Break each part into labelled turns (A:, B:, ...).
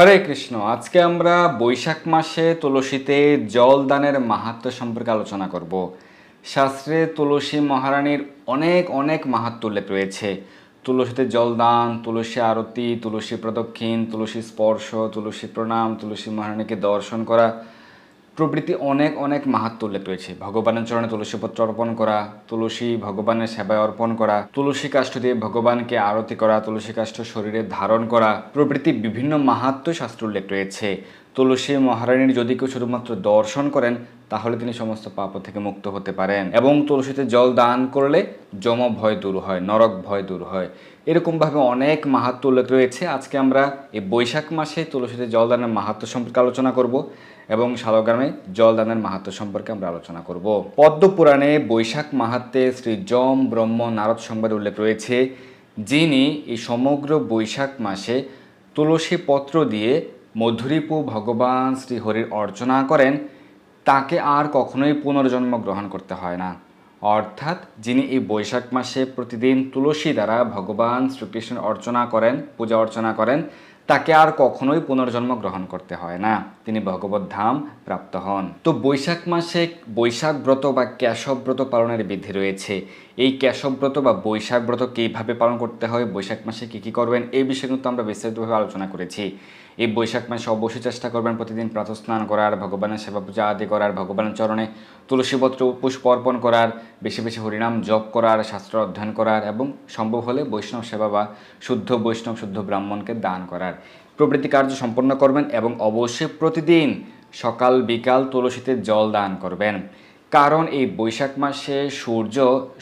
A: হরে কৃষ্ণ, আজকে আমরা বৈশাখ মাসে তুলসীতে জল দানের মাহাত্ম সম্পর্কে আলোচনা করব। শাস্ত্রে তুলসী মহারানীর অনেক অনেক মাহাত্ম উল্লেখ রয়েছে। তুলসীতে জলদান তুলসী আরতি, তুলসী প্রদক্ষিণ, তুলসী স্পর্শ, তুলসী প্রণাম, তুলসী মহারানীকে দর্শন করা প্রভৃতি অনেক অনেক মাহাত্ম উল্লেখ রয়েছে। ভগবানের চরণে তুলসীপত্র অর্পণ করা, তুলসী ভগবানের সেবায় অর্পণ করা, তুলসী কাষ্ঠ দিয়ে ভগবানকে আরতি করা, তুলসী কাষ্ঠ শরীরে ধারণ করা, প্রভৃতি বিভিন্ন মাহাত্ম শাস্ত্র উল্লেখ রয়েছে। তুলসী মহারানীর যদি কেউ শুধুমাত্র দর্শন করেন, তাহলে তিনি সমস্ত পাপ থেকে মুক্ত হতে পারেন এবং তুলসীতে জল দান করলে যম ভয় দূর হয়, নরক ভয় দূর হয়। এরকমভাবে অনেক মাহাত্ম উল্লেখ রয়েছে। আজকে আমরা এই বৈশাখ মাসে তুলসীতে জল দানের মাহাত্ম সম্পর্কে আলোচনা করব। এবং শালগ্রামে জলদানের মাহাত্ম সম্পর্কে আমরা আলোচনা করব। পদ্ম পুরাণে বৈশাখ মাহাত্মে শ্রী যম ব্রহ্ম নারদ সংবাদ উল্লেখ রয়েছে, যিনি এই সমগ্র বৈশাখ মাসে তুলসী পত্র দিয়ে মধুরীপু ভগবান শ্রী হরির অর্চনা করেন, তাকে আর কখনোই পুনর্জন্ম গ্রহণ করতে হয় না। অর্থাৎ যিনি এই বৈশাখ মাসে প্রতিদিন তুলসী দ্বারা ভগবান শ্রীকৃষ্ণের অর্চনা করেন, পূজা অর্চনা করেন তাকে আর কখনোই পুনর্জন্ম গ্রহণ করতে হয় না। তিনি ভগবত ধাম প্রাপ্ত হন। তো বৈশাখ মাসে বৈশাখ ব্রত বা কেশব ব্রত পালনের বিধি রয়েছে। এই কেশব ব্রত বা বৈশাখ ব্রত কীভাবে পালন করতে হয়? বৈশাখ মাসে কী কী করবেন? এই বিষয়ে কিন্তু আমরা বিস্তারিতভাবে আলোচনা করেছি। এই বৈশাখ মাসে অবশ্যই চেষ্টা করবেন প্রতিদিন প্রাতঃ স্নান করার, ভগবানের সেবা পূজা আদি করার, ভগবানের চরণে তুলসীপত্র পুষ্প অর্পণ করার, বেশি বেশি হরিনাম জপ করার, শাস্ত্র অধ্যয়ন করার এবং সম্ভব হলে বৈষ্ণব সেবা বা শুদ্ধ বৈষ্ণব, শুদ্ধ ব্রাহ্মণকে দান করার। প্রভৃতি কার্য সম্পন্ন করবেন এবং অবশ্যই প্রতিদিন সকাল, বিকাল তুলসীতে জল দান করবেন। কারণ এই বৈশাখ মাসে সূর্য,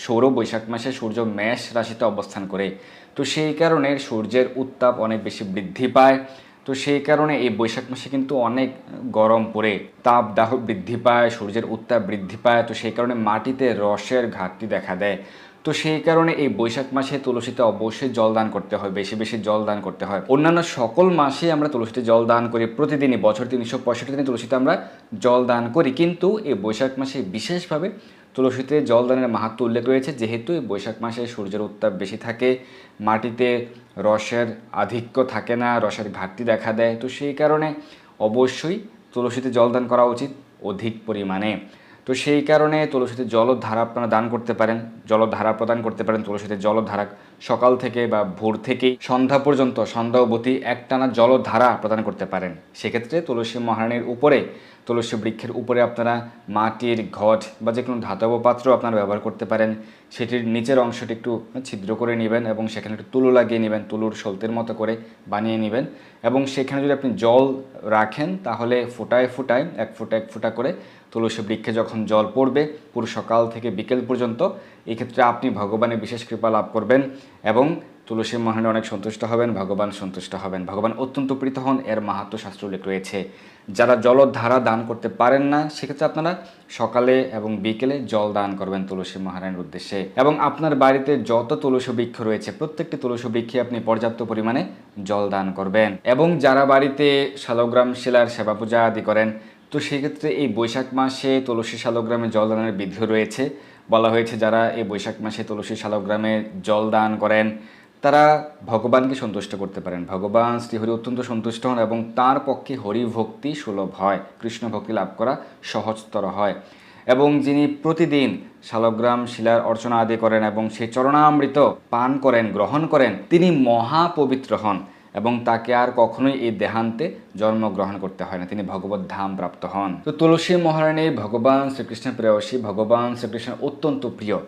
A: সৌর বৈশাখ মাসে সূর্য মেষ রাশিতে অবস্থান করে। তো সেই কারণে সূর্যের উত্তাপ অনেক বেশি বৃদ্ধি পায়। তো সেই কারণে এই বৈশাখ মাসে কিন্তু অনেক গরম পড়ে, তাপ দাহ বৃদ্ধি পায়, সূর্যের উত্তাপ বৃদ্ধি পায়, তো সেই কারণে মাটিতে রসের ঘাটতি দেখা দেয়। তো সেই কারণে এই বৈশাখ মাসে তুলসীতে অবশ্যই জল দান করতে হয়, বেশি বেশি জল দান করতে হয়। অন্যান্য সকল মাসে আমরা তুলসীতে জল দান করি, প্রতিদিনই, বছর তিনশো পঁয়ষট্টি দিনে তুলসীতে আমরা জল দান করি। কিন্তু এই বৈশাখ মাসে বিশেষভাবে তুলসীতে জলদানের মাহাত্ম উল্লেখ রয়েছে, যেহেতু বৈশাখ মাসে সূর্যের উত্তাপ বেশি থাকে, মাটিতে রসের আধিক্য থাকে না, রসের ঘাটতি দেখা দেয়, তো সেই কারণে অবশ্যই তুলসীতে জলদান করা উচিত অধিক পরিমাণে। তো সেই কারণে তুলসীতে জলধারা আপনারা দান করতে পারেন, জলধারা প্রদান করতে পারেন, তুলসীতে জলধারা সকাল থেকে বা ভোর থেকেই সন্ধ্যা পর্যন্ত সন্ধ্যা অবধি একটানা জলধারা প্রদান করতে পারেন। সেক্ষেত্রে তুলসী মহারানীর উপরে, তুলসী বৃক্ষের উপরে আপনারা মাটির ঘট বা যে কোনো ধাতব পাত্র আপনারা ব্যবহার করতে পারেন। সেটির নিচের অংশটি একটু ছিদ্র করে নেবেন এবং সেখানে একটু তুলো লাগিয়ে নেবেন, তুলোর সলতের মতো করে বানিয়ে নেবেন এবং সেখানে যদি আপনি জল রাখেন তাহলে ফোটায় ফোটায়, এক ফোঁটা এক ফোঁটা করে তুলসী বৃক্ষে যখন জল পড়বে, পুরো সকাল থেকে বিকেল পর্যন্ত, এক্ষেত্রে আপনি ভগবানের বিশেষ কৃপা লাভ করবেন। এবং তুলসী মহানে অনেক সন্তুষ্ট হবেন, ভগবান সন্তুষ্ট হবেন। ভগবান অত্যন্ত প্রীত হন, এর মাহাত্ম শাস্ত্র উল্লেখ রয়েছে। যারা জলধারা দান করতে পারেন না, সেক্ষেত্রে আপনারা সকালে এবং বিকেলে জল দান করবেন তুলসী মহারানীর উদ্দেশ্যে। এবং আপনার বাড়িতে যত তুলসী বৃক্ষ রয়েছে, প্রত্যেকটি তুলসী বৃক্ষে আপনি পর্যাপ্ত পরিমাণে জল দান করবেন। এবং যারা বাড়িতে শালগ্রাম, শিলার সেবা পূজা আদি করেন তো সেক্ষেত্রে এই বৈশাখ মাসে তুলসী শালগ্রামে জল দানের বিধি রয়েছে। বলা হয়েছে যারা এই বৈশাখ মাসে তুলসী শালগ্রামে জল দান করেন, তারা ভগবানকে সন্তুষ্ট করতে পারেন। ভগবান শ্রীহরি অত্যন্ত সন্তুষ্ট হন এবং তার পক্ষে হরি ভক্তি সুলভ হয়। কৃষ্ণ ভক্তি লাভ করা সহজতর হয়। এবং যিনি প্রতিদিন শালগ্রাম শিলার অর্চনা আদি করেন এবং সেই চরণামৃত পান করেন, গ্রহণ করেন, তিনি মহাপবিত্র হন। এবং তাকে আর কখনোই এই দেহান্তে জন্মগ্রহণ করতে হয় না। তিনি ভগবত ধাম প্রাপ্ত হন। তো তুলসী মহারাণী ভগবান শ্রীকৃষ্ণের প্রেয়সী ভগবান শ্রীকৃষ্ণের অত্যন্ত প্রিয়।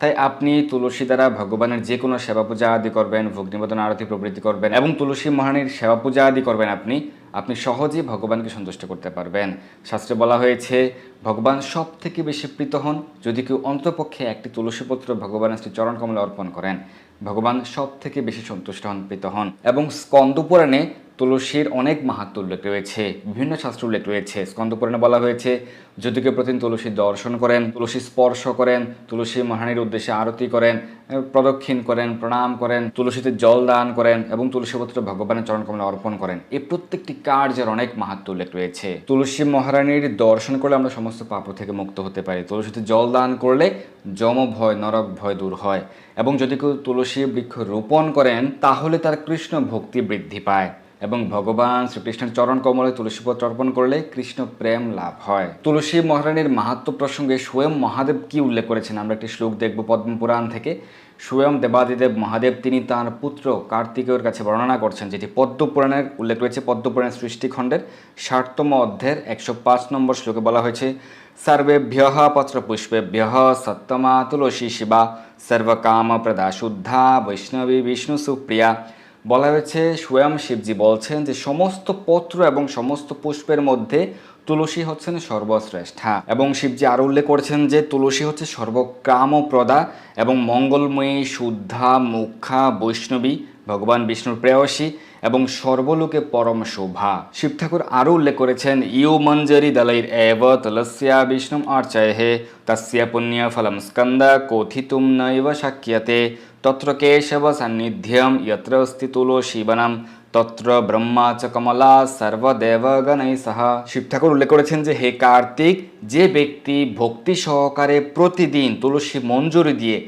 A: তাই আপনি তুলসী দ্বারা ভগবানের যে কোনো সেবা পূজা আদি করবেন ভোগ নিবেদন আরতি প্রবৃত্তি করবেন এবং তুলসী মহারানীর সেবা পূজা আদি করবেন আপনি। আপনি সহজেই ভগবানকে সন্তুষ্ট করতে পারবেন। শাস্ত্রে বলা হয়েছে, ভগবান সব থেকে বেশি প্রীত হন যদি কেউ অন্তপক্ষে একটি তুলসীপত্র ভগবানের শ্রী চরণ কমলে অর্পণ করেন। ভগবান সব থেকে বেশি সন্তুষ্ট হন, প্রীত হন। এবং স্কন্দ পুরাণে তুলসীর অনেক মাহাত্ম উল্লেখ রয়েছে, বিভিন্ন শাস্ত্র উল্লেখ রয়েছে। স্কন্দ পুরাণে বলা হয়েছে, যদি কেউ প্রতিদিন তুলসী দর্শন করেন, তুলসী স্পর্শ করেন, তুলসী মহানির উদ্দেশ্যে আরতি করেন প্রদক্ষিণ করেন, প্রণাম করেন, তুলসীতে জল দান করেন এবং তুলসীপত্র ভগবানের চরণ কমলে অর্পণ করেন, এই প্রত্যেকটি কার্যের অনেক মাহাত্ম উল্লেখ রয়েছে। তুলসী মহারানীর দর্শন করলে আমরা সমস্ত পাপ থেকে মুক্ত হতে পারি। তুলসীতে জল দান করলে যম ভয় নরক ভয় দূর হয় এবং যদি কেউ তুলসী বৃক্ষ রোপণ করেন, তাহলে তার কৃষ্ণ ভক্তি বৃদ্ধি পায়। এবং ভগবান শ্রীকৃষ্ণের চরণ কমলে তুলসী তুলসীপত্র অর্পণ করলে কৃষ্ণ প্রেম লাভ হয়। তুলসী মহারানীর মাহাত্ম প্রসঙ্গে স্বয়ং মহাদেব কি উল্লেখ করেছেন? আমরা একটি শ্লোক দেখব পদ্মপুরাণ থেকে। স্বয়ং দেবাদিদেব মহাদেব, তিনি তাঁর পুত্র কার্তিকেয়র কাছে বর্ণনা করছেন, যেটি পদ্মপুরাণের উল্লেখ রয়েছে। পদ্মপুরাণের সৃষ্টিখণ্ডের ষাটতম অধ্যায়ের একশো পাঁচ নম্বর শ্লোকে বলা হয়েছে, সর্বেভ্য পত্রপুষ্পেভ্য সত্যমা তুলসী শিবা, সর্বকামপ্রদা শুদ্ধা বৈষ্ণবী বিষ্ণু সুপ্রিয়া। বলা হয়েছে স্বয়ং শিবজি বলছেন যে সমস্ত পত্র এবং সমস্ত পুষ্পের মধ্যে তুলসী হচ্ছেন সর্বশ্রেষ্ঠা। এবং শিবজি আরও উল্লেখ করেছেন যে তুলসী হচ্ছে সর্বকামপ্রদা এবং মঙ্গলময়ী, শুদ্ধা মুখা বৈষ্ণবী, ভগবান বিষ্ণুর প্রেয়সী এবং সর্বলোকে পরম শোভা। শিব ঠাকুর আরও উল্লেখ করেছেন, ইউ মঞ্জরি দলৈর এব তুলস্যা বিষ্ণুম হে তস্য পুণ্য ফলম স্কন্দ কথিতুম নৈব শক্যতে। তত্র কেশব সান্নিধ্যম যত্র অস্তি তুলসী বনম তত্র ব্রহ্মা চ কমলা সর্বদেবগণৈ সহ শিব ঠাকুর উল্লেখ করেছেন যে, হে কার্তিক, যে ব্যক্তি ভক্তি সহকারে প্রতিদিন তুলসী মঞ্জুরি দিয়ে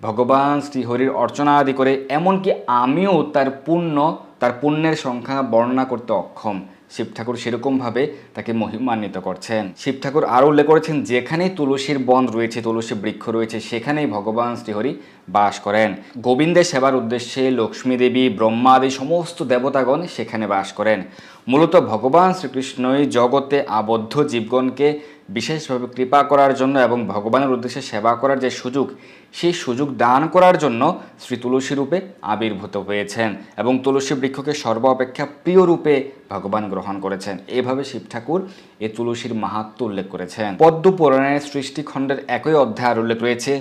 A: ভগবান শ্রীহরির অর্চনা আদি করে, এমনকি আমিও তার পুণ্য, তার পুণ্যের সংখ্যা বর্ণনা করতে অক্ষম। শিব ঠাকুর সেরকমভাবে তাকে মহিমান্বিত করছেন। শিব ঠাকুর আরও উল্লেখ করেছেন, যেখানেই তুলসীর বন রয়েছে, তুলসী বৃক্ষ রয়েছে, সেখানেই ভগবান শ্রীহরি বাস করেন। গোবিন্দের সেবার উদ্দেশ্যে লক্ষ্মী দেবী, ব্রহ্মা আদি সমস্ত দেবতাগণ সেখানে বাস করেন। মূলত ভগবান শ্রীকৃষ্ণই জগতে আবদ্ধ জীবগণকে বিশেষভাবে কৃপা করার জন্য এবং ভগবানের উদ্দেশ্যে সেবা করার যে সুযোগ, সেই সুযোগ দান করার জন্য শ্রী তুলসী রূপে আবির্ভূত হয়েছেন এবং তুলসী বৃক্ষকে সর্ব অপেক্ষা প্রিয় রূপে ভগবান গ্রহণ করেছেন। এভাবে শিব ঠাকুর এই তুলসীর মাহাত্ম উল্লেখ করেছেন। পদ্ম পুরাণের সৃষ্টিখণ্ডের একই অধ্যায়ের উল্লেখ রয়েছে,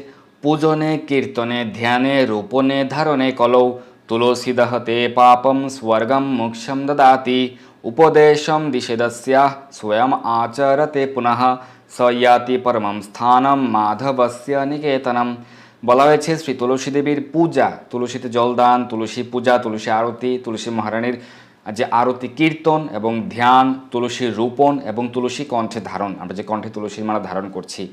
A: পূজনে, কীর্তনে, ধ্যানে রোপণে ধারণে, কলৌ, তুলসীদহতে পাপম স্বর্গম মোক্ষম দদাতি উপদেশম দিশেদস্যা স্বয়ং আচরতে পুনঃ সয়াতি পরমম স্থানম মাধবস্য নিকেতনম বলা হয়েছে শ্রী তুলসী দেবীর পূজা তুলসীতে জলদান, তুলসী পূজা, তুলসী আরতি, তুলসী মহারানীর যে আরতি কীর্তন এবং ধ্যান তুলসীর রোপণ এবং তুলসী কণ্ঠে ধারণ। আমরা যে কণ্ঠে তুলসীর মালা ধারণ করছি।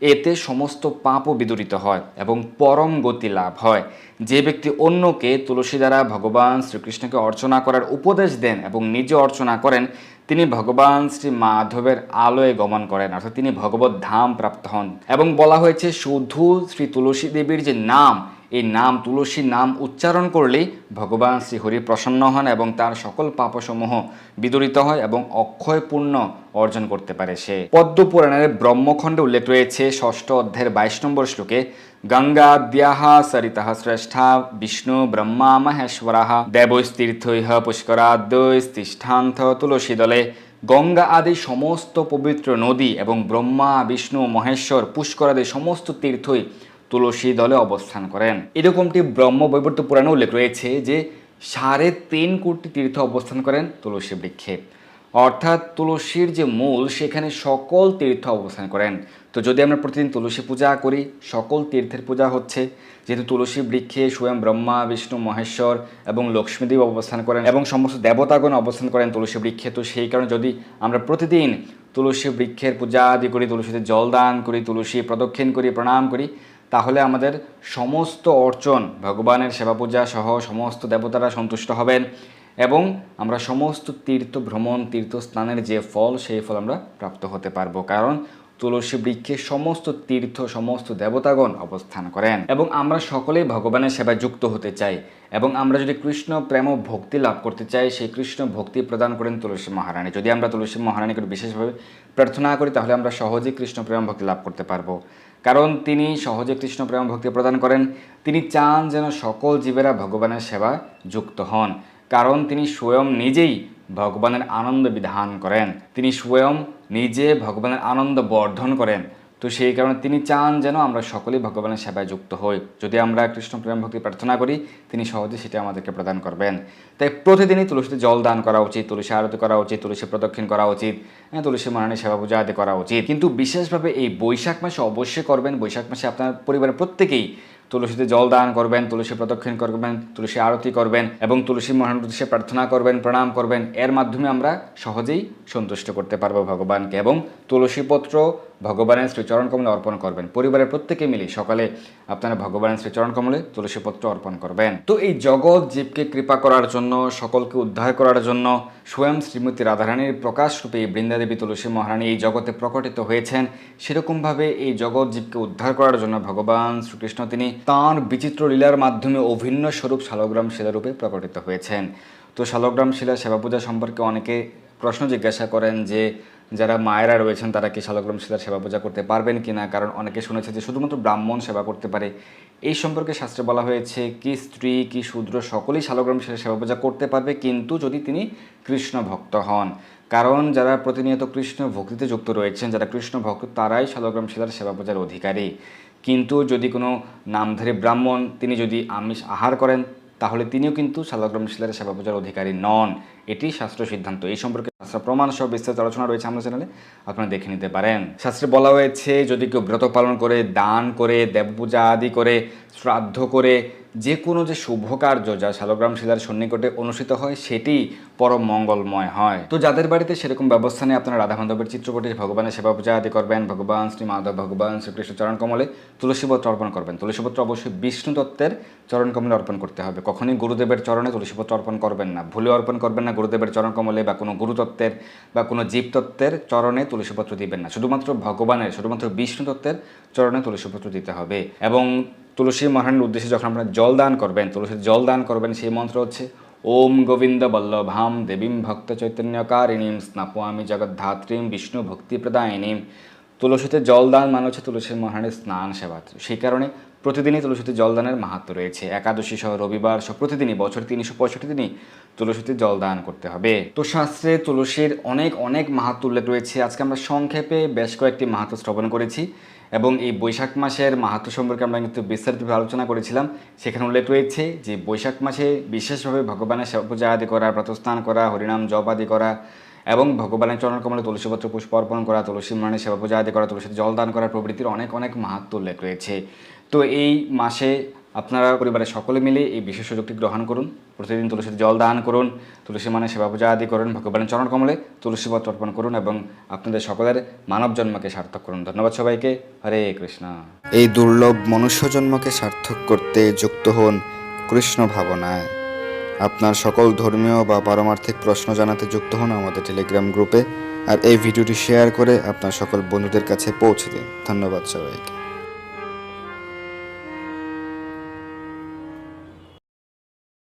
A: এতে সমস্ত পাপও বিদরিত হয় এবং পরম গতি লাভ হয়। যে ব্যক্তি অন্যকে তুলসী দ্বারা ভগবান শ্রীকৃষ্ণকে অর্চনা করার উপদেশ দেন এবং নিজে অর্চনা করেন, তিনি ভগবান শ্রী মাধবের আলোয় গমন করেন, অর্থাৎ তিনি ভগবত ধাম প্রাপ্ত হন। এবং বলা হয়েছে, শুধু শ্রী তুলসী দেবীর যে নাম এই নাম তুলসীর নাম উচ্চারণ করলেই ভগবান শ্রীহরি প্রসন্ন হন এবং তার সকল পাপসমূহ বিদরিত হয় এবং অক্ষয় পূর্ণ অর্জন করতে পারে সে। পদ্ম পুরাণের ব্রহ্মখণ্ডে উল্লেখ রয়েছে, ষষ্ঠ অধ্যায়ের বাইশ নম্বর শ্লোকে গঙ্গাদ্যাহ সরিতः শ্রেষ্ঠা বিষ্ণু ব্রহ্মা মহেশ্বরাः দেবৈস্তীর্থৈহ পুষ্করাদ্যৈস্তিষ্ঠান্থ তুলসী দলে। গঙ্গা আদি সমস্ত পবিত্র নদী এবং ব্রহ্মা, বিষ্ণু, মহেশ্বর, পুষ্করাদি সমস্ত তীর্থই তুলসী দলে অবস্থান করেন। এরকমটি ব্রহ্ম বৈবর্ত পুরাণে উল্লেখ রয়েছে যে, সাড়ে তিন কোটি তীর্থ অবস্থান করেন তুলসী বৃক্ষে। অর্থাৎ তুলসীর যে মূল, সেখানে সকল তীর্থ অবস্থান করেন। তো যদি আমরা প্রতিদিন তুলসী পূজা করি, সকল তীর্থের পূজা হচ্ছে যেহেতু তুলসী বৃক্ষে স্বয়ং ব্রহ্মা, বিষ্ণু, মহেশ্বর এবং লক্ষ্মীদেব অবস্থান করেন এবং সমস্ত দেবতাগণ অবস্থান করেন তুলসী বৃক্ষে। তো সেই কারণে যদি আমরা প্রতিদিন তুলসী বৃক্ষের পূজা আদি করি, তুলসীতে জল দান করি, তুলসী প্রদক্ষিণ করি, প্রণাম করি তাহলে আমাদের সমস্ত অর্চন, ভগবানের সেবা পূজা সহ সমস্ত দেবতারা সন্তুষ্ট হবেন এবং আমরা সমস্ত তীর্থ ভ্রমণ তীর্থ স্নানের যে ফল, সেই ফল আমরা প্রাপ্ত হতে পারব। কারণ তুলসী বৃক্ষে সমস্ত তীর্থ, সমস্ত দেবতাগণ অবস্থান করেন এবং আমরা সকলেই ভগবানের সেবায় যুক্ত হতে চাই এবং আমরা যদি কৃষ্ণ প্রেম ভক্তি লাভ করতে চাই, সেই কৃষ্ণ ভক্তি প্রদান করেন তুলসী মহারানী। যদি আমরা তুলসী মহারানীকে বিশেষভাবে প্রার্থনা করি, তাহলে আমরা সহজেই কৃষ্ণ প্রেম ভক্তি লাভ করতে পারব। কারণ তিনি সহজে কৃষ্ণ প্রেম ভক্তি প্রদান করেন। তিনি চান যেন সকল জীবেরা ভগবানের সেবা যুক্ত হন। কারণ তিনি স্বয়ং নিজেই ভগবানের আনন্দ বিধান করেন। তিনি স্বয়ং নিজে ভগবানের আনন্দ বর্ধন করেন। তো সেই কারণে তিনি চান যেন আমরা সকলেই ভগবানের সেবায় যুক্ত হই। যদি আমরা কৃষ্ণ প্রেম ভক্তি প্রার্থনা করি, তিনি সহজে সেটা আমাদেরকে প্রদান করবেন। তাই প্রতিদিনই তুলসীতে জল দান করা উচিত, তুলসী আরতি করা উচিত, তুলসী প্রদক্ষিণ করা উচিত হ্যাঁ তুলসী মহারানী সেবা পূজা আদি করা উচিত। কিন্তু বিশেষভাবে এই বৈশাখ মাসে অবশ্যই করবেন, বৈশাখ মাসে আপনার পরিবারের প্রত্যেকেই তুলসীতে জল দান করবেন, তুলসী প্রদক্ষিণ করবেন, তুলসী আরতি করবেন এবং তুলসী মহান উদ্দেশ্যে প্রার্থনা করবেন, প্রণাম করবেন, এর মাধ্যমে আমরা সহজেই সন্তুষ্ট করতে পারব ভগবানকে। এবং তুলসীপত্র ভগবানের শ্রীচরণ কমলে অর্পণ করবেন। পরিবারের প্রত্যেকে মিলে সকালে আপনারা ভগবানের শ্রীচরণ কমলে তুলসীপত্র অর্পণ করবেন। তো এই জগৎ জীবকে কৃপা করার জন্য, সকলকে উদ্ধার করার জন্য স্বয়ং শ্রীমতী রাধারানীর প্রকাশ রূপে এই বৃন্দাদেবী তুলসী মহারানী এই জগতে প্রকটিত হয়েছেন। সেরকমভাবে এই জগৎ জীবকে উদ্ধার করার জন্য ভগবান শ্রীকৃষ্ণ তিনি তাঁর বিচিত্র লীলার মাধ্যমে অভিন্ন স্বরূপ শালগ্রাম শিলারূপে প্রকটিত হয়েছেন। তো শালগ্রাম শিলা সেবা পূজা সম্পর্কে অনেকে প্রশ্ন জিজ্ঞাসা করেন যে যারা মায়েরা রয়েছেন, তারা কি শালগ্রাম শিলার সেবা পূজা করতে পারবেন কি না কারণ অনেকে শুনেছে যে শুধুমাত্র ব্রাহ্মণ সেবা করতে পারে। এই সম্পর্কে শাস্ত্রে বলা হয়েছে, কি স্ত্রী, কি শূদ্র সকলেই শালগ্রাম শিলার সেবা পূজা করতে পারবে, কিন্তু যদি তিনি কৃষ্ণ ভক্ত হন। কারণ যারা প্রতিনিয়ত কৃষ্ণ ভক্তিতে যুক্ত রয়েছেন, যারা কৃষ্ণ ভক্ত, তারাই শালগ্রাম শিলার সেবা পূজার অধিকারী। কিন্তু যদি কোনো নামধারী ব্রাহ্মণ, তিনি যদি আমিষ আহার করেন তাহলে তিনিও কিন্তু শালগ্রাম জেলার সেবা পূজার অধিকারী নন। এটি শাস্ত্র সিদ্ধান্ত। এই সম্পর্কে শাস্ত্র প্রমাণ সহ বিস্তারিত আলোচনা রয়েছে আমাদের চ্যানেলে। আপনারা দেখে নিতে পারেন। শাস্ত্রে বলা হয়েছে, যদি কেউ ব্রত পালন করে, দান করে দেব পূজা আদি করে, শ্রাদ্ধ করে যে কোনো যে শুভ কার্য যা শালগ্রাম শিলার সন্নিকটে অনুষ্ঠিত হয়, সেটি পরম মঙ্গলময় হয়। তো যাদের বাড়িতে সেরকম ব্যবস্থা নেই, আপনারা রাধা মাধবের চিত্রপটে ভগবানের সেবা পূজা আদি করবেন, ভগবান শ্রী মাধব, ভগবান শ্রীকৃষ্ণ চরণ কমলে তুলসীপত্র অর্পণ করবেন। তুলসীপত্র অবশ্যই বিষ্ণু দত্তের চরণ কমলে অর্পণ করতে হবে। কখনই গুরুদেবের চরণে তুলসীপত্র অর্পণ করবেন না। ভুলে অর্পণ করবেন না গুরুদেবের চরণ কমলে বা কোনো গুরুতত্ত্বের বা কোনো জীবতত্ত্বের চরণে তুলসীপত্র দিবেন না। শুধুমাত্র ভগবানের, শুধুমাত্র বিষ্ণু তত্ত্বের চরণে তুলসীপত্র দিতে হবে। এবং তুলসী মহারানীর উদ্দেশ্যে যখন আপনারা জল দান করবেন, তুলসীর জল দান করবেন, সেই মন্ত্র হচ্ছে, ওম গোবিন্দ বল্লভাম দেবীম ভক্ত চৈতন্যকারিণীম স্নাপয়ামি জগদ্ধাত্রীম বিষ্ণু ভক্তি প্রদায়িনীম। তুলসীতে জলদান মানে হচ্ছে তুলসী মহারানীর স্নান সেবা। সেই কারণে প্রতিদিনই তুলসীতে জলদানের মাহাত্ম রয়েছে। একাদশী সহ রবিবার সহ প্রতিদিনই, বছর তিনশো পঁয়ষট্টি দিনই তুলসীতে জলদান করতে হবে। তো শাস্ত্রে তুলসীর অনেক অনেক মাহাত্ম উল্লেখ রয়েছে। আজকে আমরা সংক্ষেপে বেশ কয়েকটি মাহাত্ম শ্রবণ করেছি। এবং এই বৈশাখ মাসের মাহাত্ম সম্পর্কে আমরা কিন্তু বিস্তারিতভাবে আলোচনা করেছিলাম। সেখানে উল্লেখ রয়েছে যে বৈশাখ মাসে বিশেষভাবে ভগবানের পূজা আদি করা, প্রাতস্থান করা, হরিনাম জপ আদি করা এবং ভগবানের চরণ কমলে তুলসীপত্র পুষ্প অর্পণ করা, তুলসী মানে সেবা পূজা আদি করা, তুলসীতে জল দান করা প্রভৃতির অনেক অনেক মাহাত্ম উল্লেখ রয়েছে। তো এই মাসে আপনারা পরিবারের সকলে মিলে এই বিশেষ সুযোগটি গ্রহণ করুন। প্রতিদিন তুলসীতে জল দান করুন, তুলসী মানে সেবা পূজা আদি করুন, ভগবানের চরণ কমলে তুলসী পত্র অর্পণ করুন এবং আপনাদের সকলের মানব জন্মকে সার্থক করুন। ধন্যবাদ সবাইকে। হরে কৃষ্ণ।
B: এই দুর্লভ মনুষ্য জন্মকে সার্থক করতে যুক্ত হন কৃষ্ণ ভাবনায়। আপনার সকল ধর্মীয় বা পারমার্থিক প্রশ্ন জানাতে যুক্ত হন আমাদের টেলিগ্রাম গ্রুপে। আর এই ভিডিওটি শেয়ার করে আপনার সকল বন্ধুদের কাছে পৌঁছে দিন। ধন্যবাদ সবাইকে।